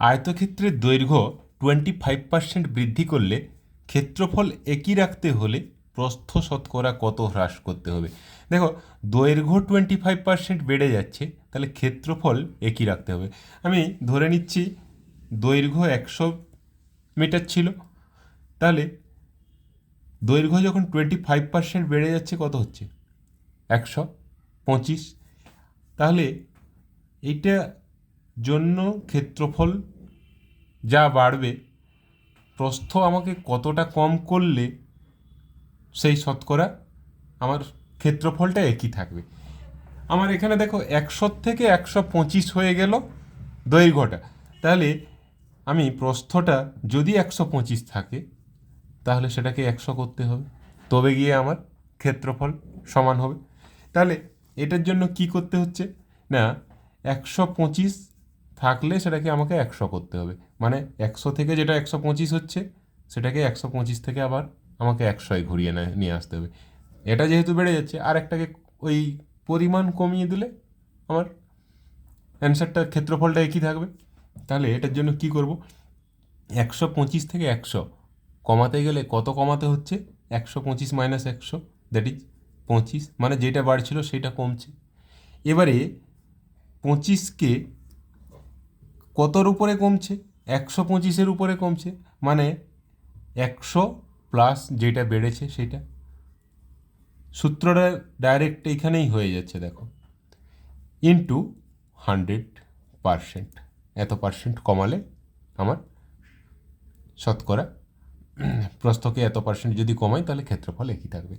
আয়তক্ষেত্রের দৈর্ঘ্য twenty five percent বৃদ্ধি করলে ক্ষেত্রফল একই রাখতে হলে প্রস্থ শতকরা কত হ্রাস করতে হবে? দেখো, দৈর্ঘ্য টোয়েন্টি ফাইভ পার্সেন্ট বেড়ে যাচ্ছে, তাহলে ক্ষেত্রফল একই রাখতে হবে। আমি ধরে নিচ্ছি দৈর্ঘ্য একশো মিটার ছিল, তাহলে দৈর্ঘ্য যখন টোয়েন্টি ফাইভ পার্সেন্ট বেড়ে যাচ্ছে কত হচ্ছে? একশো পঁচিশ। তাহলে এইটা জন্য ক্ষেত্রফল যা বাড়বে, প্রস্থ আমাকে কতটা কম করলে সেই শতকরা আমার ক্ষেত্রফলটা একই থাকবে। আমার এখানে দেখো একশো থেকে একশো পঁচিশ হয়ে গেল দৈর্ঘ্যটা। তাহলে আমি প্রস্থটা যদি একশো পঁচিশ থাকে, তাহলে সেটাকে একশো করতে হবে। তবে গিয়ে আমার ক্ষেত্রফল সমান হবে। তাহলে এটার জন্য কি করতে হচ্ছে? না, একশো পঁচিশ থাকলে সেটাকে আমাকে একশো করতে হবে। মানে একশো থেকে যেটা একশো পঁচিশ হচ্ছে, সেটাকে একশো পঁচিশ থেকে আবার আমাকে একশোয় ঘুরিয়ে নিয়ে আসতে হবে। এটা যেহেতু বেড়ে যাচ্ছে আর একটাকে ওই পরিমাণ কমিয়ে দিলে আমার অ্যান্সারটা ক্ষেত্রফলটা একই থাকবে। তাহলে এটার জন্য কি করব? একশো পঁচিশ থেকে একশো কমাতে গেলে কত কমাতে হচ্ছে? একশো পঁচিশ মাইনাস একশো, দ্যাট ইজ পঁচিশ। মানে যেটা বাড়ছিল সেটা কমছে। এবারে পঁচিশকে কতর উপরে কমছে? একশো পঁচিশের উপরে কমছে। মানে একশো প্লাস যেটা বেড়েছে সেটা। সূত্রটা ডাইরেক্ট এখানেই হয়ে যাচ্ছে, দেখো। ইন্টু হান্ড্রেড পারসেন্ট এত পার্সেন্ট কমালে আমার শতকরা প্রস্থকে এত পার্সেন্ট যদি কমাই, তাহলে ক্ষেত্রফল একই থাকবে।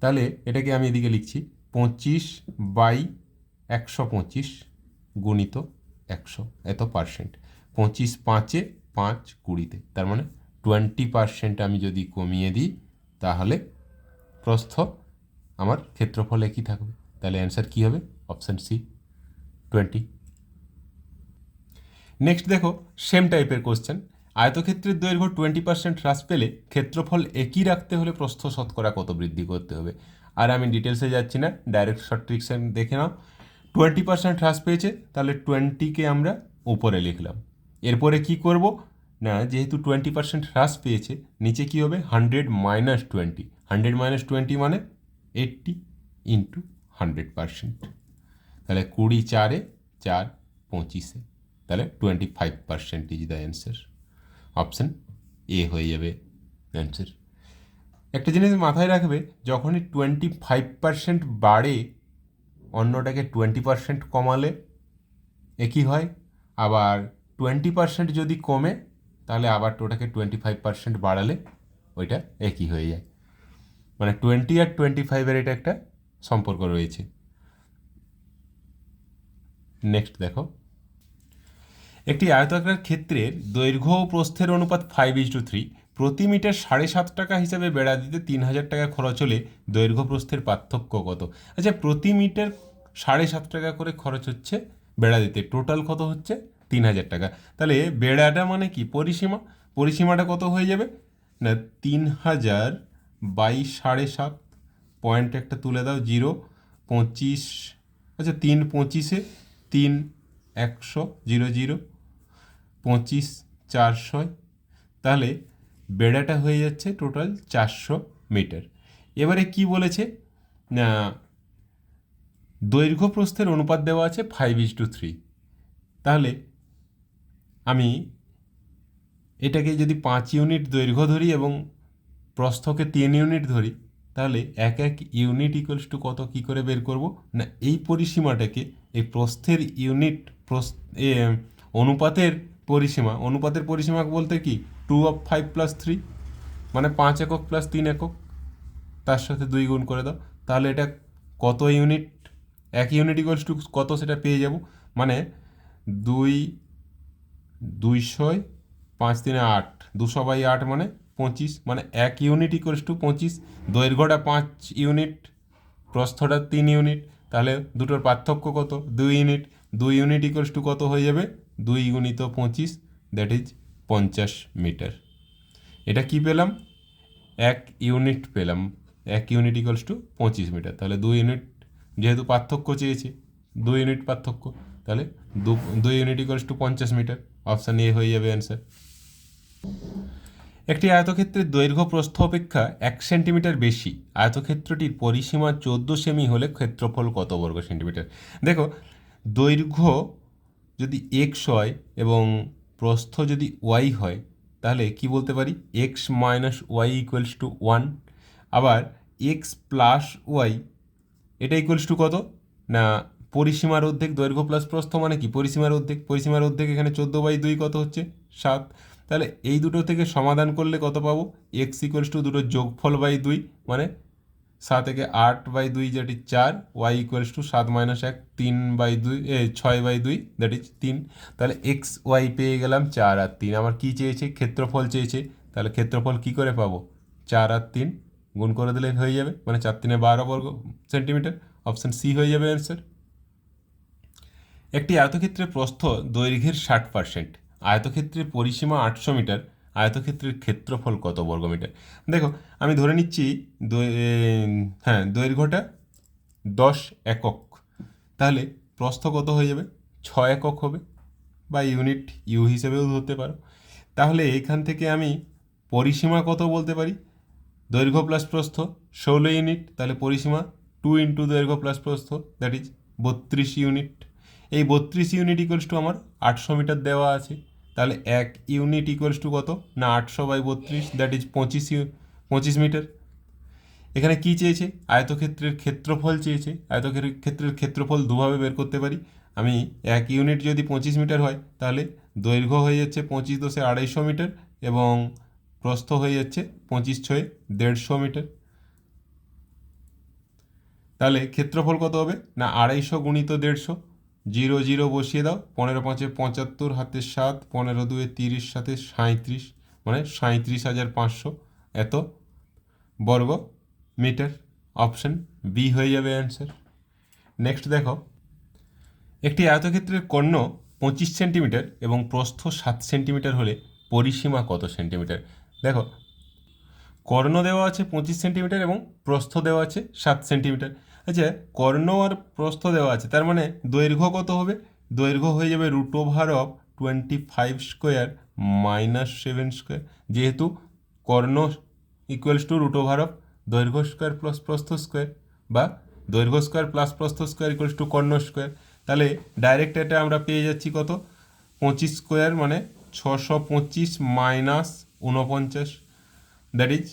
তাহলে এটাকে আমি এদিকে লিখছি, পঁচিশ বাই একশো পঁচিশ গুণিত একশো, এত পার্সেন্ট পঁচিশ পাঁচে পাঁচ কুড়িতে, তার মানে টোয়েন্টি পার্সেন্ট আমি যদি কমিয়ে দিই, তাহলে প্রস্থ আমার ক্ষেত্রফল একই থাকবে। তাহলে অ্যান্সার কী হবে? অপশান সি টোয়েন্টি নেক্সট দেখো সেম টাইপের কোশ্চেন আয়তক্ষেত্রের দৈর্ঘ্য টোয়েন্টি পার্সেন্ট হ্রাস পেলে ক্ষেত্রফল একই রাখতে হলে প্রস্থ শতকরা কত বৃদ্ধি করতে হবে? আর আমি ডিটেলসে যাচ্ছি না ডাইরেক্ট শর্ট ট্রিক্সে দেখে নাও। টোয়েন্টি পার্সেন্ট হ্রাস পেয়েছে, তাহলে টোয়েন্টিকে আমরা উপরে লিখলাম। এরপরে কি করব? না, যেহেতু টোয়েন্টি পার্সেন্ট হ্রাস পেয়েছে, নিচে কি হবে? Hundred minus twenty hundred minus twenty মানে এইট্টি ইন্টু হান্ড্রেড পার্সেন্ট তাহলে কুড়ি চারে চার পঁচিশে। তাহলে twenty five percent is the answer option A হয়ে যাবে অ্যান্সার একটা জিনিস মাথায় রাখবে, যখনই টোয়েন্টি ফাইভ পার্সেন্ট বাড়ে অন্যটাকে টোয়েন্টি পার্সেন্ট কমালে একই হয়? আবার টোয়েন্টি পার্সেন্ট যদি কমে, তাহলে আবার ওটাকে টোয়েন্টি ফাইভ পার্সেন্ট বাড়ালে ওইটা একই হয়ে যায়? মানে টোয়েন্টি আর টোয়েন্টি ফাইভের এটা একটা সম্পর্ক রয়েছে। নেক্সট দেখো। একটি আয়তাকার ক্ষেত্রের দৈর্ঘ্য ও প্রস্থের অনুপাত ফাইভ ইজ টু থ্রি প্রতি মিটার সাড়ে সাত টাকা হিসাবে বেড়া দিতে তিন হাজার টাকা খরচ হলে দৈর্ঘ্য প্রস্থের পার্থক্য কত? আচ্ছা প্রতি মিটার সাড়ে সাত টাকা করে খরচ হচ্ছে বেড়া দিতে। টোটাল কত হচ্ছে? তিন হাজার টাকা। তাহলে বেড়াটা মানে কি? পরিসীমা? পরিসীমাটা কত হয়ে যাবে? না, তিন হাজার বাইশ সাড়ে সাত পয়েন্ট একটা তুলে দাও, জিরো, পঁচিশ আচ্ছা তিন পঁচিশে তিন একশো, জিরো জিরো, পঁচিশ চারশোয় তাহলে বেড়াটা হয়ে যাচ্ছে টোটাল চারশো মিটার। এবারে কি বলেছে? দৈর্ঘ্য প্রস্থের অনুপাত দেওয়া আছে ফাইভ ইজ টু থ্রি তাহলে আমি এটাকে যদি পাঁচ ইউনিট দৈর্ঘ্য ধরি এবং প্রস্থকে তিন ইউনিট ধরি, তাহলে এক এক ইউনিট ইকুয়ালস টু কত কী করে বের করব? না, এই পরিসীমাটাকে, এই প্রস্থের ইউনিট প্রস্থ অনুপাতের পরিসীমা অনুপাতের পরিসীমা বলতে কি? Two of five plus three মানে পাঁচ একক প্লাস তিন একক, তার সাথে দুই গুণ করে দাও। তাহলে এটা কত ইউনিট এক ইউনিট ইকুয়ালস টু কত সেটা পেয়ে যাব? মানে দুই, দুইশোয় পাঁচ তিনে আট, দুশো বাই আট মানে পঁচিশ মানে এক ইউনিট ইকুয়ালস টু পঁচিশ, দৈর্ঘ্যটা পাঁচ ইউনিট প্রস্থটা তিন ইউনিট তাহলে দুটোর পার্থক্য কত? দুই ইউনিট দুই ইউনিট ইকুয়ালস টু কত হয়ে যাবে? দুই গুণিত পঁচিশ দ্যাট ইজ পঞ্চাশ মিটার। এটা কি পেলাম? এক ইউনিট পেলাম। এক ইউনিট ইকুয়ালস টু পঁচিশ মিটার। তাহলে দুই ইউনিট যেহেতু পার্থক্য চেয়েছে, দুই ইউনিট পার্থক্য, তাহলে দু, দুই ইউনিট ইকুয়ালস টু পঞ্চাশ মিটার। অপশান এ হয়ে যাবে অ্যান্সার একটি আয়তক্ষেত্রের দৈর্ঘ্য প্রস্থ অপেক্ষা এক সেন্টিমিটার বেশি। আয়তক্ষেত্রটির পরিসীমা চোদ্দ সেমি হলে ক্ষেত্রফল কত বর্গ সেন্টিমিটার? দেখো, দৈর্ঘ্য যদি এক্স হয় এবং প্রস্থ যদি ওয়াই হয়, তাহলে কি বলতে পারি? X minus Y equals to one আবার এক্স প্লাস ওয়াই এটা ইকুয়ালস টু কত? না, পরিসীমার অর্ধেক দৈর্ঘ্য প্লাস প্রস্থ মানে কি? পরিসীমার অর্ধেক পরিসীমার অর্ধেক এখানে চোদ্দ বাই দুই কত হচ্ছে? সাত। তাহলে এই দুটো থেকে সমাধান করলে কত পাবো? এক্স ইকুয়ালস টু দুটো যোগফল বাই দুই মানে সাত থেকে আট বাই দুই যেটি চার ওয়াই ইকুয়ালস টু সাত মাইনাস এক, তিন বাই দুই ছয় বাই দুই দ্যাট ইজ তিন। তাহলে এক্স ওয়াই পেয়ে গেলাম চার আর তিন। আমার কী চেয়েছে? ক্ষেত্রফল চেয়েছে। তাহলে ক্ষেত্রফল কী করে পাবো? চার আর তিন গুণ করে দিলে হয়ে যাবে মানে চার তিনে বারো বর্গ সেন্টিমিটার অপশান সি হয়ে যাবে অ্যান্সার একটি আয়তক্ষেত্রের প্রস্থ দৈর্ঘ্যের ষাট পার্সেন্ট আয়তক্ষেত্রের পরিসীমা আটশো মিটার। আয়তক্ষেত্রের ক্ষেত্রফল কত বর্গমিটার? দেখো, আমি ধরে নিচ্ছি হ্যাঁ দৈর্ঘ্যটা দশ একক। তাহলে প্রস্থ কত হয়ে যাবে? ছ একক হবে, বা ইউনিট ইউ হিসেবেও ধরতে পারো। তাহলে এখান থেকে আমি পরিসীমা কত বলতে পারি? দৈর্ঘ্য প্লাস প্রস্থ, ষোলো ইউনিট, তাহলে পরিসীমা টু ইন্টু দৈর্ঘ্য প্লাস প্রস্থ, দ্যাট ইজ বত্রিশ ইউনিট। এই বত্রিশ ইউনিট ইকুয়ালস টু আমার আটশো মিটার দেওয়া আছে। তাহলে এক ইউনিট ইকুয়ালস টু কত? না, আটশো বাই বত্রিশ দ্যাট ইজ পঁচিশ পঁচিশ মিটার এখানে কি চেয়েছে? আয়তক্ষেত্রের ক্ষেত্রফল চেয়েছে। আয়তক্ষেত্রের ক্ষেত্রফল দুভাবে বের করতে পারি। আমি এক ইউনিট যদি পঁচিশ মিটার হয়, তাহলে দৈর্ঘ্য হয়ে যাচ্ছে পঁচিশ দশে আড়াইশো মিটার এবং প্রস্থ হয়ে যাচ্ছে পঁচিশ ছয়ে দেড়শো মিটার তাহলে ক্ষেত্রফল কত হবে? না, আড়াইশো গুণিত দেড়শো। জিরো জিরো বসিয়ে দাও, পনেরো পাঁচে পঁচাত্তর, হাতে সাত, পনেরো দুয়ে তিরিশ, সাথে সাঁত্রিশ মানে সাঁত্রিশ হাজার পাঁচশো। এত। বর্গ মিটার। অপশন বি হয়ে যাবে অ্যান্সার নেক্সট দেখো। একটি আয়তক্ষেত্রের কর্ণ পঁচিশ সেন্টিমিটার এবং প্রস্থ সাত সেন্টিমিটার হলে পরিসীমা কত সেন্টিমিটার? দেখো, কর্ণ দেওয়া আছে পঁচিশ সেন্টিমিটার এবং প্রস্থ দেওয়া আছে সাত সেন্টিমিটার। আচ্ছা কর্ণ আর প্রস্থ দেওয়া আছে, তার মানে দৈর্ঘ্য কত হবে? দৈর্ঘ্য হয়ে যাবে root over of twenty five square minus seven square যেহেতু কর্ণ equals to root over of দৈর্ঘ্য স্কোয়ার প্লাস প্রস্থ স্কোয়ার বা দৈর্ঘ্য স্কোয়ার প্লাস প্রস্থ স্কোয়ার ইকুয়ালস টু কর্ণ স্কোয়ার তাহলে ডাইরেক্ট এটা আমরা পেয়ে যাচ্ছি কত? পঁচিশ স্কোয়ার মানে ছশো পঁচিশ মাইনাস উনপঞ্চাশ দ্যাট ইজ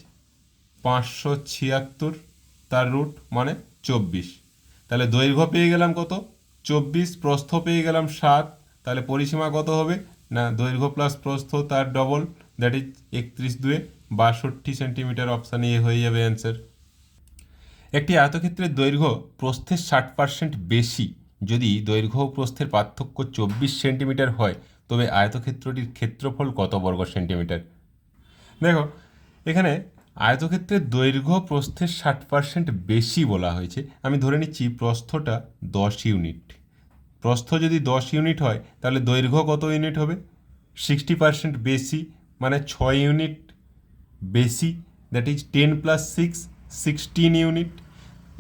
পাঁচশো ছিয়াত্তর তার রুট মানে চব্বিশ। তাহলে দৈর্ঘ্য পেয়ে গেলাম কত? চব্বিশ, প্রস্থ পেয়ে গেলাম সাত। তাহলে পরিসীমা কত হবে? না, দৈর্ঘ্য প্লাস প্রস্থ তার ডবল দ্যাট ইজ একত্রিশ দুয়ে বাষট্টি সেন্টিমিটার অপশান এ হয়ে যাবে অ্যান্সার একটি আয়তক্ষেত্রের দৈর্ঘ্য প্রস্থের ষাট পার্সেন্ট বেশি। যদি দৈর্ঘ্য প্রস্থের পার্থক্য চব্বিশ সেন্টিমিটার হয়, তবে আয়তক্ষেত্রটির ক্ষেত্রফল কত বর্গ সেন্টিমিটার দেখো, এখানে আয়তক্ষেত্রের দৈর্ঘ্য প্রস্থের ষাট পার্সেন্ট বেশি বলা হয়েছে। আমি ধরে নিচ্ছি প্রস্থটা দশ ইউনিট প্রস্থ যদি দশ ইউনিট হয়, তাহলে দৈর্ঘ্য কত ইউনিট হবে? সিক্সটি পার্সেন্ট বেশি মানে ছয় ইউনিট বেশি that is ten plus six sixteen unit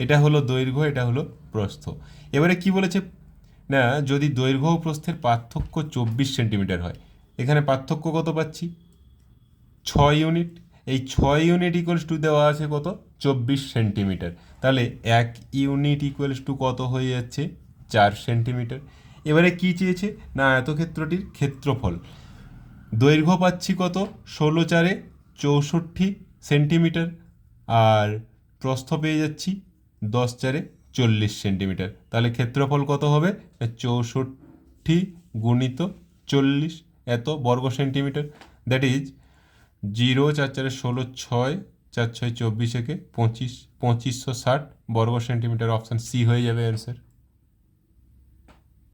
এটা হলো দৈর্ঘ্য, এটা হলো প্রস্থ। এবারে কি বলেছে? না, যদি দৈর্ঘ্য ও প্রস্থের পার্থক্য চব্বিশ সেন্টিমিটার হয়, এখানে পার্থক্য কত পাচ্ছি? ছয় ইউনিট এই ছয় ইউনিট ইকুয়ালস টু দেওয়া আছে কত? চব্বিশ সেন্টিমিটার তাহলে এক ইউনিট ইকুয়ালস টু কত হয়ে যাচ্ছে? চার সেন্টিমিটার এবারে কি চেয়েছে? না, আয়তক্ষেত্রটির ক্ষেত্রফল। দৈর্ঘ্য পাচ্ছি কত? ষোলো চারে চৌষট্টি সেন্টিমিটার আর প্রস্থ পেয়ে যাচ্ছি দশ চারে চল্লিশ সেন্টিমিটার তাহলে ক্ষেত্রফল কত হবে? চৌষট্টি গুণিত চল্লিশ। এত বর্গ সেন্টিমিটার দ্যাট ইজ জিরো চার চারে ষোলো ছয় চার ছয় চব্বিশ একে পঁচিশ, পঁচিশশো ষাট বর্গ সেন্টিমিটার অপশান সি হয়ে যাবে অ্যান্সার